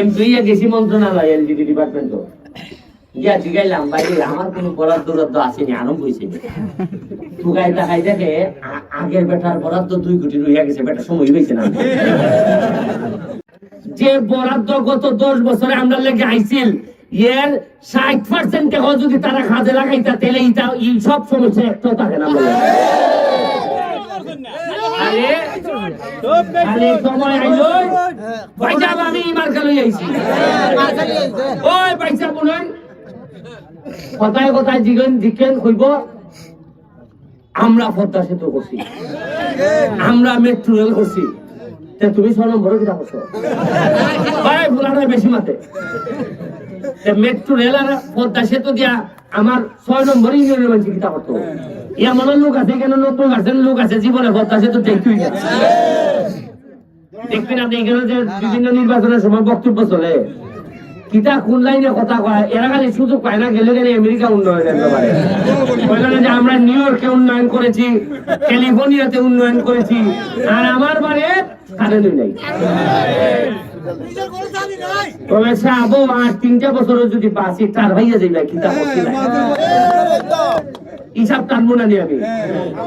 MP গেছি মন্ত্রণালয় LGD department গিয়া ভাই, আমার বরাদ্দ বরাদ্দ আসেনি, আরম্ভ হয়েছে টাকাই দেখে আগের বেটার বরাদ্দ দুই কোটি রইয়া গেছে বেটার সময় হয়েছে না। যে বরাদ্দ গত দশ বছরে আমরা লেগে আইছিল, এর ষাট পার্সেন্ট টাকা যদি তারা কাজে লাগাইতা, তাহলে এই সব সমস্যা থাকে না আরে সময় কথায় কথায় জিগেন জিজ্ঞেন হইব। আমরা পদ্মা সেতু করছি আমরা মেট্রো রেল করছি তুমি ছ নম্বরে কিটা করছ ভাই বেশি মাতে। মেট্রো রেল আর পদ্মা সেতু দিয়া আমার ছয় নম্বর ইউনিয়নের মানুষ কিটা করতো এমন লোক আছে কেন? নতুন গাছের লোক আছে জীবনে পদ্মা সেতু দেখতেই দেখবেন আপনি এখানে যে বিভিন্ন নির্বাচনের সময় বক্তব্য চলে। কিতা কোন লাইনে কথা কয় এরা খালি সুযোগ পায় না গেলে গেলে আমেরিকা উন্নয়নের ব্যাপারে। যে আমরা নিউ ইয়র্কে উন্নয়ন করেছি ক্যালিফোর্নিয়াতে উন্নয়ন করেছি আর আমার বারে কারেন্টই নাই। তবে সাবো আর তিনটা বছরও যদি বাঁচি তার ভাইয়া যাইবে কিতা হিসাব টানবো না আমি।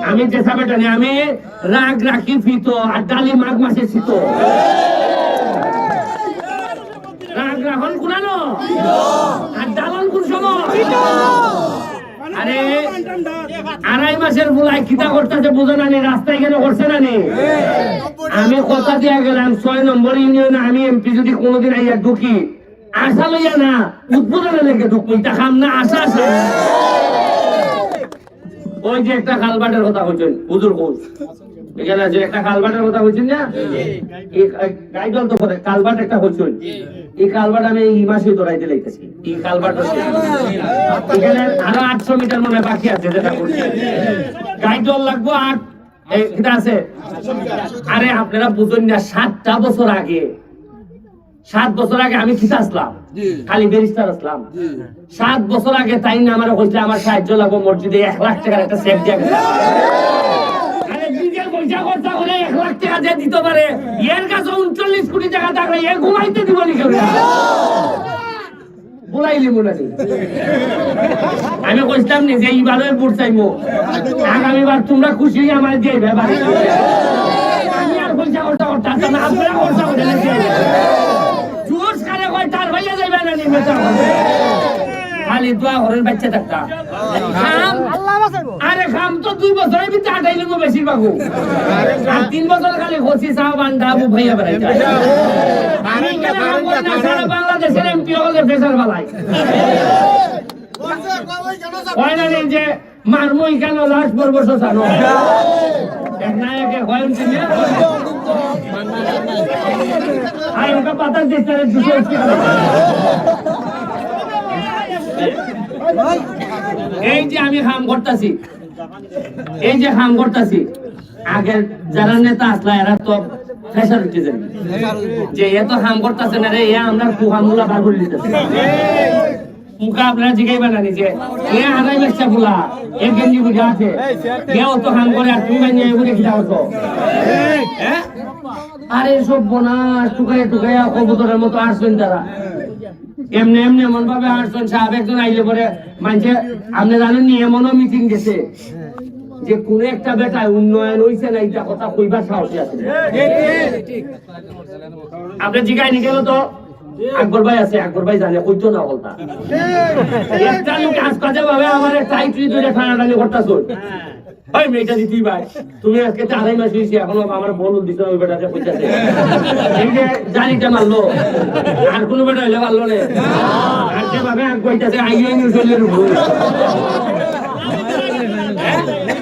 আমি যে সাবেটা নি আমি রাগ রাখি ফিতো আর ডালি মাঘ মাসে শীত। রাগ রাখন কুনানো আর ডালন কোন সময়? আরে আড়াই মাসের বুলাই কিতা করতেছে বুঝো না রাস্তায় কেন করছে না নি? আমি কথা দিয়া গেলাম ছয় নম্বর ইউনিয়নে আমি এমপি যদি কোনোদিন আইয়া ঢুকি আশা লইয়া না উদ্বোধনে লেগে ঢুকবো এটা খাম না আশা আশা। ওই যে একটা কালবাটের কথা বলছেন হুজুর কোচ এখানে যে একটা কালবাটের কথা বলছেন না? গাইডল তো করে কালবাট একটা বলছেন। এই কালবাট আমি এই মাসে দৌড়াইতে লাইতেছি এই কালবাট এখানে আরও আটশো মিটার মনে বাকি আছে যেটা করছে গাইডল লাগবো আট এটা আছে। আরে আপনারা বুঝুন না সাতটা বছর আগে সাত বছর আগে আমি খিতা আসলাম। খালি বেরিস্টার আসলাম। সাত বছর আগে তাই না আমার কইছে আমার সাহায্য লাগবো মসজিদে এক লাখ টাকার একটা সেফ দিয়ে ঘুমাইতে দিব নি কেউ বলাইলি আমি কইতাম নি যে এইবারে বুট চাইব আগামীবার তোমরা খুশি আমার দিয়ে ব্যাপার আমি আর খরচা করতাম না আপনারা জোর কারে কয় তার ভাইয়া খালি দোয়া করেন বাচ্চা থাকতা খাম আরে খাম তো দুই বছরের ভিতরে আটাই লোক বেশিরভাগ আর তিন বছর খালি খসি সাহ বান্ডা আবু ভাইয়া বেড়াই আমি কেন খাম করি না সারা বাংলাদেশের এমপি হলে প্রেসার বালাই না রে যে মারমই কেন লাশ পর্ব শোষানো এই যে আমি হাম করতেছি, এই যে হাম করতেছি, আগের যারা নেতা আসলা, এরা তো ফেসার যে এত হাম করতেছে না রে, এ আমরা কুহামুলা বার দিতেছে। মুখা আপনারা জিগাইবা না নিজে। এ আড়াই বাচ্চা ফুলা এ গেঞ্জি বুঝে আছে। কেউ তো হাম করে আর তুমি নিয়ে বুঝে হতো হ্যাঁ? আরে সব বোনাস টুকাই টুকাইয়া কবুতরের মতো আসবেন তারা এমনি এমনি এমন ভাবে আসছেন সাহেব একজন আইলে পরে মানছে আপনি জানেন নি এমনও মিটিং গেছে। যে কোন একটা বেটায় উন্নয়ন হইছে না এইটা কথা কইবার সাহসী আছে আপনি জিগাই নি গেল তো? আকবর ভাই আছে আকবর ভাই জানে কইতো না বলতা। একটা লোক আজ কাজে ভাবে আমার টাইট দুইটা টানাটানি করতাছ ভাই মেয়েটা দিতেই ভাই তুমি আজকে আড়াই মাস হয়েছি এখনও আমার বলুন দিতে ওই বেটাতে কইতাছে। জানিটা মারলো আর কোনো বেটা হইলে পারল না। আর যে ভাবে আগ কইতাছে আইয়ে নিউ চলে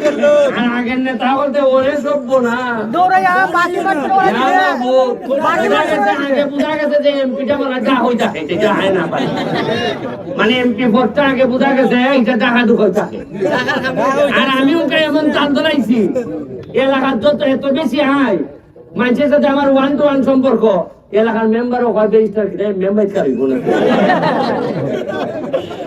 রুবো আর আগের নেতা বলতে ওরে সভ্য না মানে এমপি ভোটটা আগে বোঝা গেছে এইটা টাকা দুঃখ থাকে আর আমি ওকে এমন চাল ধরাইছি এলাকার যত এত বেশি আয় মানুষের সাথে আমার ওয়ান টু ওয়ান সম্পর্ক এলাকার মেম্বারও কয় মেম্বার কয় মেম্বার দেখা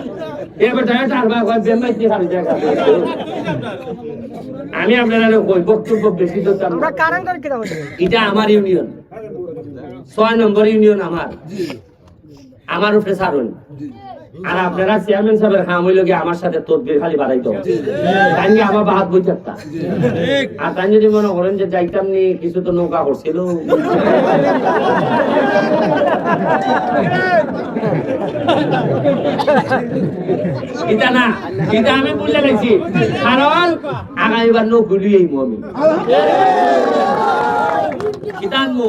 আমি আপনারা বক্তব্য বেশি। এটা আমার ইউনিয়ন। ছয় নম্বর ইউনিয়ন আমার। আমার উপরে ছাড়ুন। আর আপনারা চেয়ারম্যান সাহেবের কাম হইল গিয়ে আমার সাথে তদবির খালি বাড়াইতে তাই নিয়ে আমার বাহাত বই আর তাই যদি মনে করেন যে যাইতাম নি কিছু তো নৌকা করছিল। এটা না এটা আমি বুঝলে গেছি কারণ আগামীবার নৌকুলি এই আমি। কিতান মো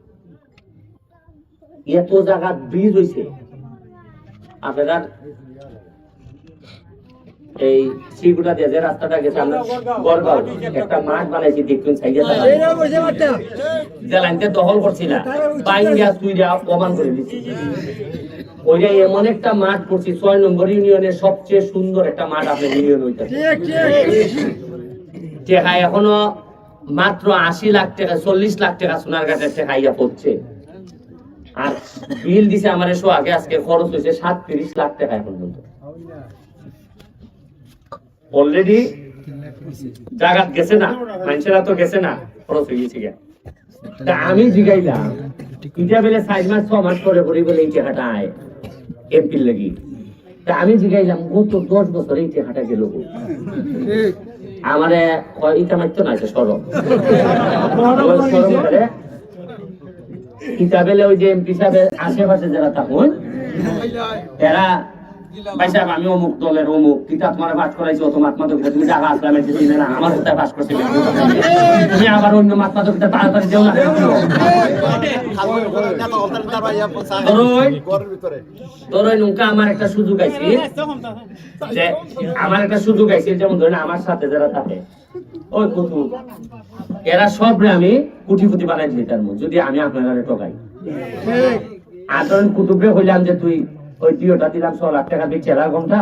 এত জায়গা ব্রিজ হইছে। আপনারা এই শ্রীগুটা দিয়ে যে রাস্তাটা গেছে আমরা গড়গাঁও। একটা মাঠ বানাইছি দেখবেন সাইডে দখল করছি না বাইন গ্যাস তুই যা প্রমাণ করে দিচ্ছি ওইটা এমন একটা মাঠ করছি ছয় নম্বর ইউনিয়নের সবচেয়ে সুন্দর একটা মাঠ আপনার ইউনিয়ন টেকা এখনও মাত্র আশি লাখ টাকা চল্লিশ লাখ টাকা সোনার ঘাটের টাকা পড়ছে। আর বিল দিছে আমার এসো আগে আজকে খরচ হয়েছে সাতত্রিশ লাখ টাকা পর্যন্ত। অলরেডি জায়গা গেছে না মানুষেরা তো গেছে না খরচ হয়ে গেছে তা আমি জিগাইলাম ইটা বেলে মাস ছ মাস পরে পরে বলে এই টাকাটা আয় এমপির লাগি। তা আমি জিগাইলাম গত দশ বছর এই টাকাটা গেল। আমারে ইটা মারতো না সরব কিতাবেলে ওই যে এমপি সাহেবের আশেপাশে যারা থাকুন এরা অমুক অমুক আমার আবার অন্য একটা সুযোগ আইছি যে আমার একটা সুযোগ আইছে যেমন ধরেন আমার সাথে যারা থাকে, ওই কুতুব, এরা সব আমি কুটি ফুটি বানাই দিতাম যদি আমি আপনারা ঠকাই। আর ধরেন কুতুবরে হইলাম যে তুই ওই দুইটা দিলাম ছ লাখ টাকা দিচ্ছে এরা ঘণ্টা।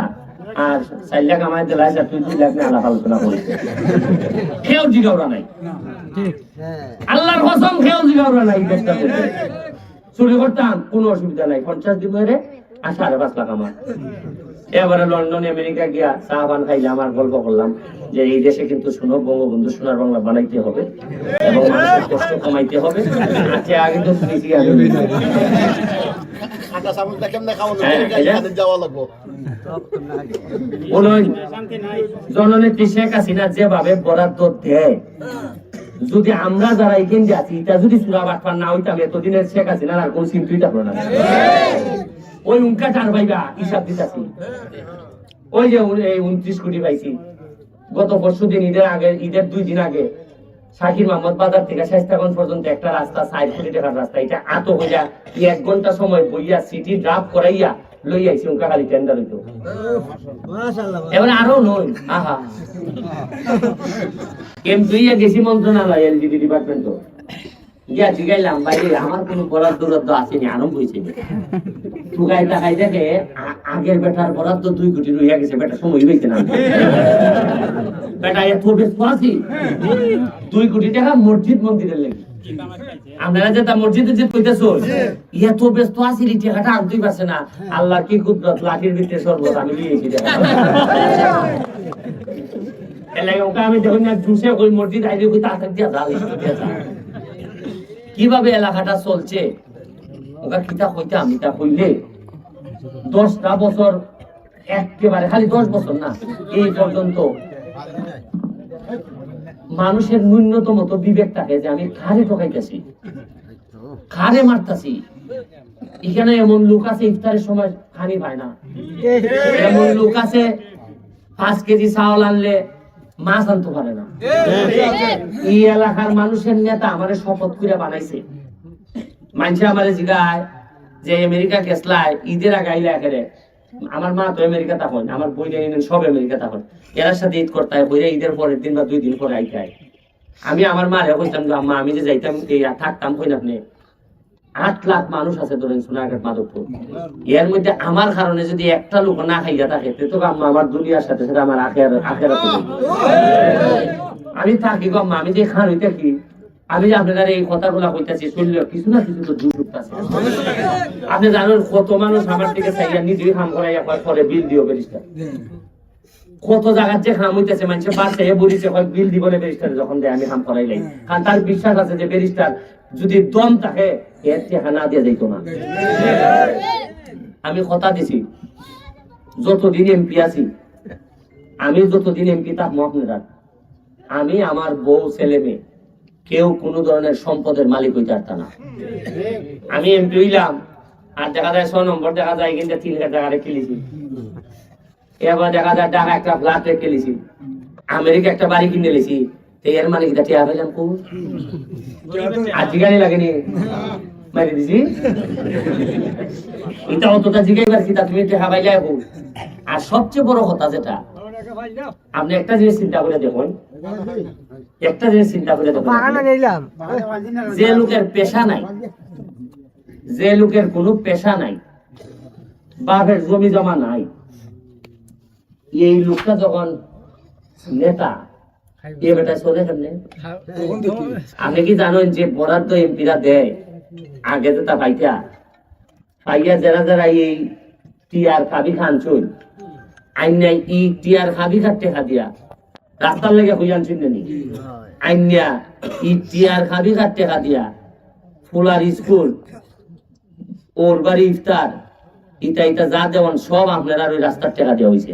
আর চার লাখ আমার দিলাই যা তুই দুই লাখ নিয়ে আলাপ আলোচনা করিস। কেউ জিগাওরা নাই। আল্লাহর কসম কেউ জিগাওরা নাই মধ্যে। চুরি করতাম কোনো অসুবিধা নাই। পঞ্চাশ দিন ধরে আর সাড়ে পাঁচ লাখ আমার। এবারে লন্ডন, আমেরিকা গিয়া চা পান খাইলে আমার গল্প করলাম যে এই দেশে কিন্তু শুনো, বঙ্গবন্ধু সোনার বাংলা বানাইতে হবে এবং মানুষের কষ্ট কমাইতে হবে। আচ্ছা আগে তো হ্যাঁ, এটা? বলুন জননেত্রী শেখ হাসিনা যেভাবে বরাদ্দ দেয় যদি আমরা যারা এখান দিয়ে আছি এটা যদি সুরা বাটপার না হইতাম এতদিনের শেখ হাসিনার আর কোন চিন্তুই থাকল না। ওই উনকা টান পাইবা হিসাব দিতাছি। ওই যে উনত্রিশ কোটি পাইছি। গত পরশু দিন ঈদের আগে ঈদের দুই দিন আগে শাকির মোহাম্মদ বাজার থেকে শাইস্তাগঞ্জ পর্যন্ত একটা রাস্তা সাইড কোটি টাকার রাস্তা। এটা আত হইয়া এক ঘণ্টা সময় বইয়া সিটি ড্রাফ করাইয়া লই আইছি উনকা খালি টেন্ডার হইতো। এবার আরও নই আহা। এমপি গেছি মন্ত্রণালয় এলজিডি ডিপার্টমেন্ট গিয়া জিগাইলাম আমার কোনো আসেনি, আরম্ভ হয়েছে। টুকাই টাকাই দেখে আগের বেটার বরাদ্দ দুই কোটি গেছে, বেটা সময় হয়েছে না। বেটা, এত আছি দুই কোটি টাকা মসজিদ মন্দিরের লেগে। আপনারা যে তা মসজিদে যে কইতেছ, এত ব্যস্ত আছি রে টাকাটা আনতেই পারছে না। আল্লাহ কি কুদরত, লাঠির ভিতরে সর্বত আমি এলাকা আমি যখন জুসে ওই মসজিদ আইলে ওই তাড়াতাড়ি। কীভাবে এলাকাটা চলছে? ওকে কিতা কইতে আমি তা কইলে দশটা বছর একেবারে খালি দশ বছর না, এই পর্যন্ত মানুষের ন্যূনতম তো বিবেক থাকে যে আমি খারে ঠকাইতেছি, খারে মারতাছি। এখানে এমন লোক আছে, ইফতারের সময় খানি পায় না। এমন লোক আছে, পাঁচ কেজি চাউল আনলে মাছ আনতে পারে না এই এলাকার মানুষের নেতা আমারে শপথ করে বানাইছে মানুষে আমারে জিগায় যে আমেরিকা গেছলাই ঈদের আগে আইলে একেরে আমার মা তো আমেরিকা তখন আমার বই সব আমেরিকা তখন এরার সাথে ঈদ করতে হয় বইরা ঈদের পরের দিন বা দুই দিন পরে আইতে হয় আমি আমার মারে কইতাম যে আমি যে যাইতাম থাকতাম কই আপনি আট লাখ মানুষ আছে ধরেন সোনারঘাট মাধবপুর। এর মধ্যে আমার কারণে যদি একটা লোক না খাইয়া থাকে তো আমার দুনিয়ার সাথে সাথে আমার আখের আখের আমি থাকি গো আম্মা, আমি যে খান হইতে কি আমি যে আপনাদের এই কথাগুলা কইতাছি শুনলে কিছু না কিছু তো দুঃখ আছে আপনি জানেন কত মানুষ আমার থেকে চাইয়া নিজেই খাম করাইয়া পরে বিল দিও বেরিস্টার কত জায়গার যে খাম হইতেছে মানুষের পাশে বলিছে হয় বিল দিব বেরিস্টার যখন দেয় আমি খাম করাই লাই কারণ তার বিশ্বাস আছে যে বেরিস্টার যদি দম থাকে এর টাকা না দিয়ে যাইতো না। আমি কথা দিছি, যতদিন এমপি আছি, আমি যতদিন এমপি তার মহাপনেরা আমি আমার বউ, ছেলে, মেয়ে, কেউ কোনো ধরনের সম্পদের মালিক হইতে পারত না। আমি এমপি হইলাম, আর দেখা যায় ছ নম্বর, দেখা যায় কিন্তু তিন হাজার টাকা রেখে লিছি এবার দেখা যায় টাকা একটা ফ্ল্যাট রেখে লিছি আমেরিকা একটা বাড়ি কিনে লিছি এর মালিক টিয়া পেলাম খুব আর লাগেনি। মারি দিছি এটা অতটা জিগাইবার কি তা তুমি টেহা পাইলে আর সবচেয়ে বড় কথা যেটা আপনি একটা জিনিস চিন্তা করে দেখুন। একটা জিনিস চিন্তা করে দেখুন। যে লোকের পেশা নাই যে লোকের কোনো পেশা নাই বাপের জমি জমা নাই এই লোকটা যখন নেতা এ বেটা চলে কেমনে? আপনি কি জানেন যে বরাদ্দ এমপিরা দেয়? আগে তো তা পাইতা। পাইয়া যারা যারা এই টিয়ার খাবি খান চল আইন ই টিয়ার খাবি খাটতে খাদিয়া রাস্তার লেগে হইয়ান চিনতে নি আইনিয়া ই টিয়ার খাবি খাটতে খাদিয়া ফুলার স্কুল ওর বাড়ি ইফতার ইটা ইটা যা দেওয়ান সব আপনারা ওই রাস্তার টাকা দেওয়া হয়েছে